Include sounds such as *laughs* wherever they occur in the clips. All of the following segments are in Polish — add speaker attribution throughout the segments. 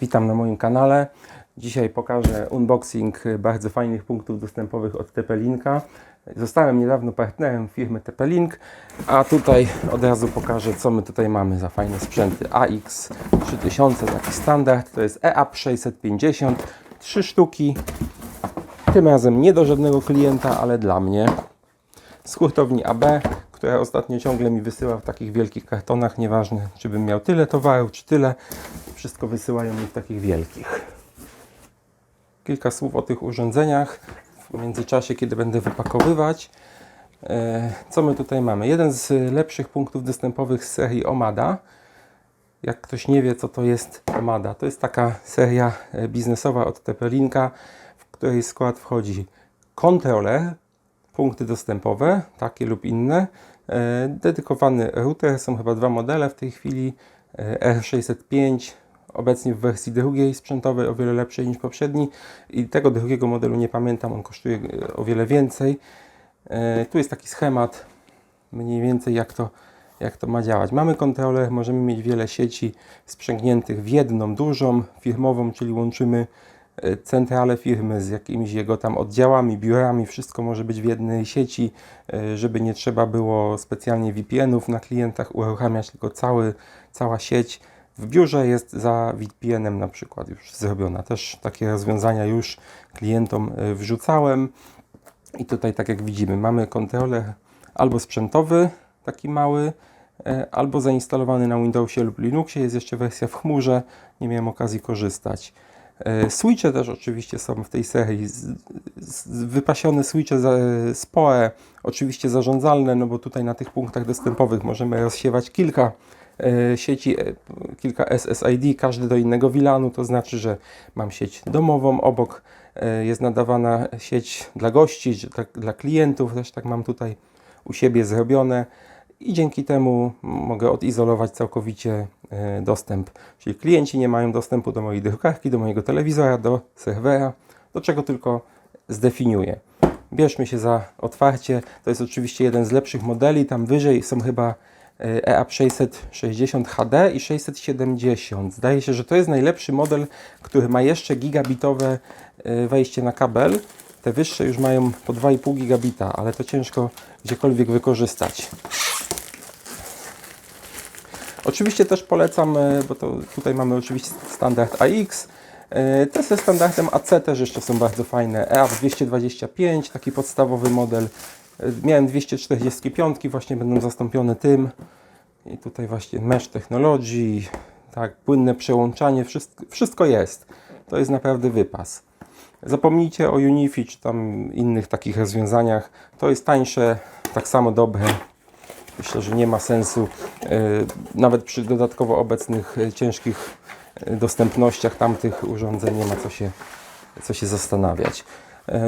Speaker 1: Witam na moim kanale. Dzisiaj pokażę unboxing bardzo fajnych punktów dostępowych od TP-Linka. Zostałem niedawno partnerem firmy TP-Link, a tutaj od razu pokażę, co my tutaj mamy za fajne sprzęty. AX 3000, taki standard, to jest EAP 650, 3 sztuki. Tym razem nie do żadnego klienta, ale dla mnie. Z hurtowni AB, która ostatnio ciągle mi wysyła w takich wielkich kartonach, nieważne czy bym miał tyle towaru, czy tyle, wszystko wysyłają mi w takich wielkich. Kilka słów o tych urządzeniach w międzyczasie, kiedy będę wypakowywać. E, Co my tutaj mamy? Jeden z lepszych punktów dostępowych z serii Omada. Jak ktoś nie wie, co to jest Omada, to jest taka seria e, biznesowa od TP-Linka, w której skład wchodzi kontroler, punkty dostępowe, takie lub inne, e, dedykowany router, są chyba dwa modele w tej chwili, e, R605, obecnie w wersji drugiej sprzętowej, o wiele lepszej niż poprzedni i tego drugiego modelu nie pamiętam, on kosztuje e, o wiele więcej. E, Tu jest taki schemat, mniej więcej jak to, jak to ma działać. Mamy kontroler, możemy mieć wiele sieci sprzęgniętych w jedną dużą, firmową, czyli łączymy e, centralę firmy z jakimiś jego tam oddziałami, biurami, wszystko może być w jednej sieci, żeby nie trzeba było specjalnie VPN-ów na klientach uruchamiać, tylko cały, cała sieć w biurze jest za VPN-em na przykład już zrobiona. Też takie rozwiązania już klientom e, wrzucałem. I tutaj tak jak widzimy, mamy kontroler albo sprzętowy, taki mały, e, albo zainstalowany na Windowsie lub Linuxie. Jest jeszcze wersja w chmurze, nie miałem okazji korzystać. E, Switche też oczywiście są w tej serii. Wypasione switche z PoE, oczywiście zarządzalne, no bo tutaj na tych punktach dostępowych możemy rozsiewać kilka e, sieci, e, kilka SSID, każdy do innego VLANu, to znaczy, że mam sieć domową, obok jest nadawana sieć dla gości, dla, dla klientów, też tak mam tutaj u siebie zrobione i dzięki temu mogę odizolować całkowicie e, dostęp. Czyli klienci nie mają dostępu do mojej drukarki, do mojego telewizora, do serwera, do czego tylko zdefiniuję. Bierzmy się za otwarcie. To jest oczywiście jeden z lepszych modeli. Tam wyżej są chyba e, EAP 660 HD i 670. Zdaje się, że to jest najlepszy model, który ma jeszcze gigabitowe e, wejście na kabel. Te wyższe już mają po 2,5 gigabita, ale to ciężko gdziekolwiek wykorzystać. Oczywiście też polecam, e, bo to tutaj mamy oczywiście standard AX. E, Te ze standardem AC też jeszcze są bardzo fajne. EAP 225, taki podstawowy model. E, Miałem 245, właśnie będą zastąpione tym. I tutaj właśnie Mesh Technology, tak, płynne przełączanie, wszystko, wszystko jest. To jest naprawdę wypas. Zapomnijcie o Unifi czy tam innych takich rozwiązaniach. To jest tańsze, tak samo dobre. Myślę, że nie ma sensu, e, nawet przy dodatkowo obecnych e, ciężkich e, dostępnościach tamtych urządzeń nie ma co się, co się zastanawiać.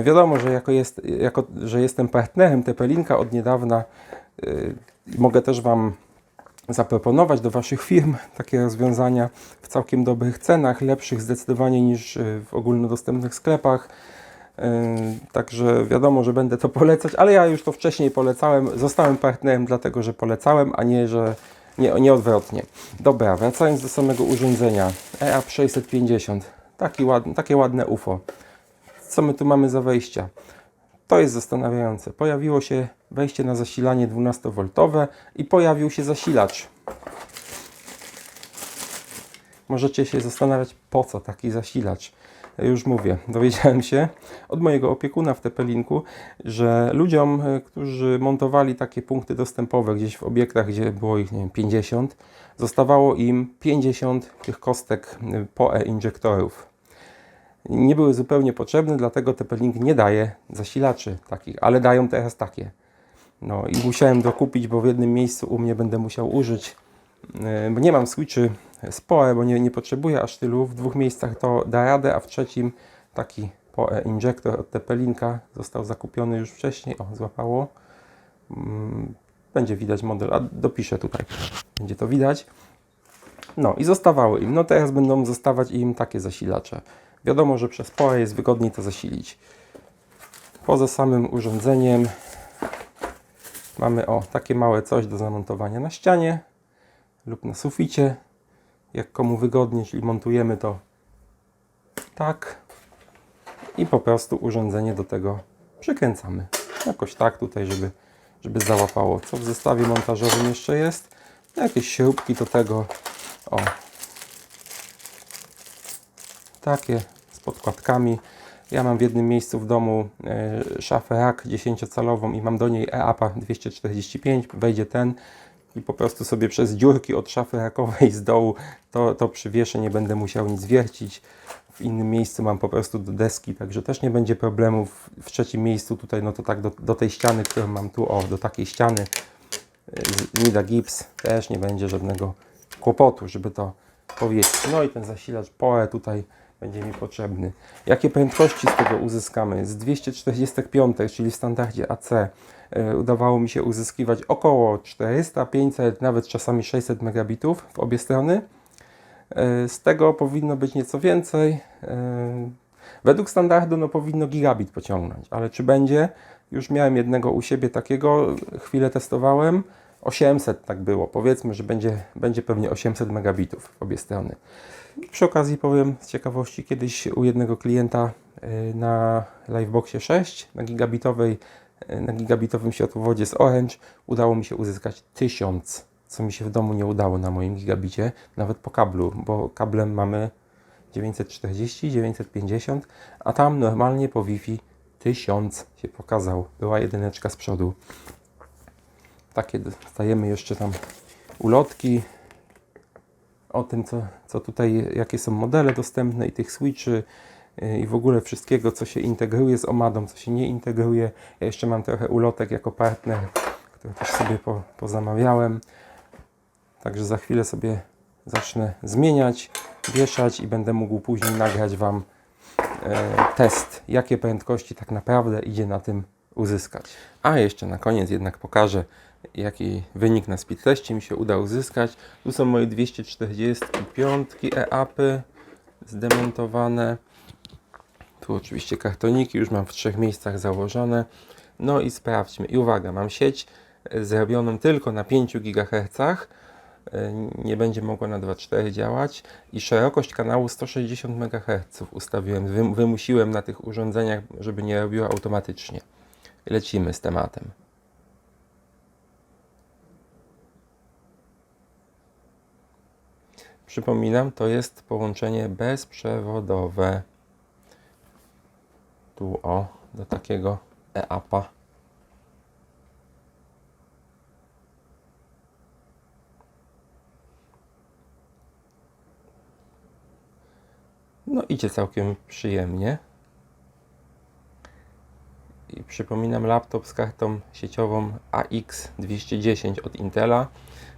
Speaker 1: Wiadomo, że jako, jest, jako że jestem partnerem TP-Linka od niedawna, mogę też Wam zaproponować do Waszych firm takie rozwiązania w całkiem dobrych cenach, lepszych zdecydowanie niż w ogólnodostępnych sklepach. Yy, Także wiadomo, że będę to *laughs* polecać, ale ja już to wcześniej polecałem. Zostałem partnerem dlatego, że polecałem, a nie, że nie, nie odwrotnie. Dobra, wracając do samego urządzenia. EAP 650. Taki ładny, takie ładne UFO. Co my tu mamy za wejścia? To jest zastanawiające. Pojawiło się wejście na zasilanie 12V i pojawił się zasilacz. Możecie się zastanawiać, po co taki zasilacz. Już mówię, *laughs* dowiedziałem się od mojego opiekuna w Tepelinku, że ludziom, e, którzy montowali takie punkty dostępowe gdzieś w obiektach, gdzie było ich nie wiem, 50, zostawało im 50 tych kostek e, PoE injektorów. Nie były zupełnie potrzebne, dlatego Tepelink nie daje zasilaczy takich, ale dają teraz takie. No i musiałem dokupić, bo w jednym miejscu u mnie będę musiał użyć bo nie mam switchy z PoE, bo nie, nie potrzebuję aż tylu. W dwóch miejscach to da radę, a w trzecim taki PoE injektor od TP-Linka został zakupiony już wcześniej. O, złapało. Mm, Będzie widać model, a dopiszę tutaj. Będzie to widać. No i zostawały im. No teraz będą zostawać im takie zasilacze. Wiadomo, że przez PoE jest wygodniej to zasilić. Poza samym urządzeniem mamy o takie małe coś do zamontowania na ścianie lub na suficie, jak komu wygodnie, czyli montujemy to tak i po prostu urządzenie do tego przykręcamy. Jakoś tak tutaj, żeby, żeby załapało. Co w zestawie montażowym jeszcze jest? Jakieś śrubki do tego. O. Takie z podkładkami. Ja mam w jednym miejscu w domu e, szafę rak 10-calową i mam do niej EAPA 245. Wejdzie ten i po prostu sobie przez dziurki od szafy rakowej z dołu to, to przywieszę, nie będę musiał nic wiercić. W innym miejscu mam po prostu do deski, także też nie będzie problemów. W trzecim miejscu tutaj, no to tak do, do tej ściany, którą mam tu, o, do takiej ściany z Nida Gips też nie będzie żadnego kłopotu, żeby to powiesić. No i ten zasilacz PoE tutaj będzie mi potrzebny. Jakie prędkości z tego uzyskamy? Z 245, czyli w standardzie AC, udawało mi się uzyskiwać około 400, 500, nawet czasami 600 megabitów w obie strony. E, Z tego powinno być nieco więcej. E, Według standardu no, powinno gigabit pociągnąć, ale czy będzie? Już miałem jednego u siebie takiego, chwilę testowałem. 800 tak było. Powiedzmy, że będzie, będzie pewnie 800 megabitów w obie strony. Przy okazji powiem z ciekawości, kiedyś u jednego klienta na Liveboxie 6 na gigabitowej, na gigabitowym światłowodzie z Orange udało mi się uzyskać 1000, co mi się w domu nie udało na moim gigabicie, nawet po kablu, bo kablem mamy 940, 950, a tam normalnie po Wi-Fi 1000 się pokazał. Była jedyneczka z przodu. Takie dostajemy jeszcze tam ulotki o tym, co, co tutaj, jakie są modele dostępne i tych switchy i w ogóle wszystkiego, co się integruje z Omadą, co się nie integruje. Ja jeszcze mam trochę ulotek jako partner, które też sobie po, pozamawiałem. Także za chwilę sobie zacznę zmieniać, wieszać i będę mógł później nagrać Wam e, test, jakie prędkości tak naprawdę idzie na tym uzyskać. A jeszcze na koniec jednak pokażę, jaki wynik na speed mi się uda uzyskać. Tu są moje 245 EAPy zdemontowane. Tu oczywiście kartoniki już mam w trzech miejscach założone. No i sprawdźmy. I uwaga, mam sieć e, zrobioną tylko na 5 GHz. e, Nie będzie mogła na 2.4 działać i szerokość kanału 160 MHz ustawiłem, wym- wymusiłem na tych urządzeniach, żeby nie robiła automatycznie. Lecimy z tematem. Przypominam, to jest połączenie bezprzewodowe. Tu o, do takiego EAPA. No idzie całkiem przyjemnie. I przypominam laptop z kartą sieciową AX210 od Intela.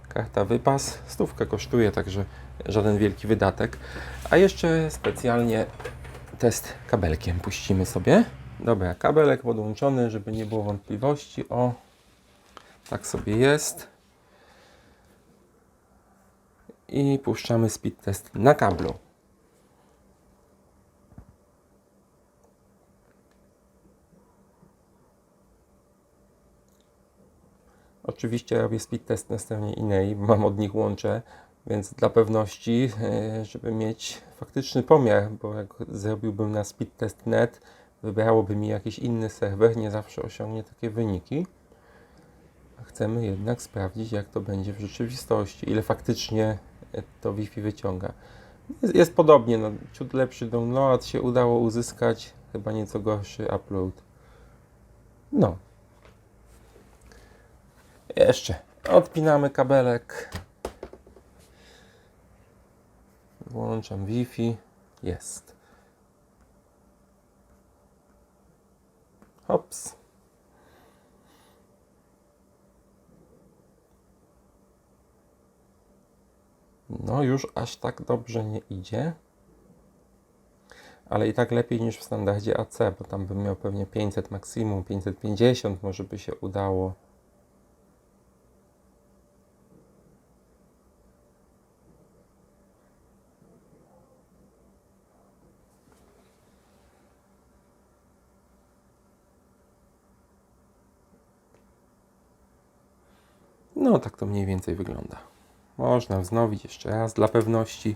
Speaker 1: Karta wypas, stówkę kosztuje, także żaden wielki wydatek. A jeszcze specjalnie test kabelkiem puścimy sobie. Dobra, kabelek podłączony, żeby nie było wątpliwości. O, tak sobie jest. I puszczamy speed test na kablu. Oczywiście robię speed test na stronie innej, mam od nich łącze, więc dla pewności, e, żeby mieć faktyczny pomiar, bo jak zrobiłbym na speedtest.net, wybrałoby mi jakiś inny serwer, nie zawsze osiągnie takie wyniki. Chcemy jednak sprawdzić, jak to będzie w rzeczywistości, ile faktycznie e, to Wi-Fi wyciąga. Jest, jest podobnie, no, ciut lepszy download się udało uzyskać, chyba nieco gorszy upload. No, jeszcze odpinamy kabelek. Włączam Wi-Fi. Jest. Hops. No już aż tak dobrze nie idzie. Ale i tak lepiej niż w standardzie AC, bo tam bym miał pewnie 500 maksimum, 550 może by się udało. No, tak to mniej więcej wygląda. Można wznowić jeszcze raz dla pewności.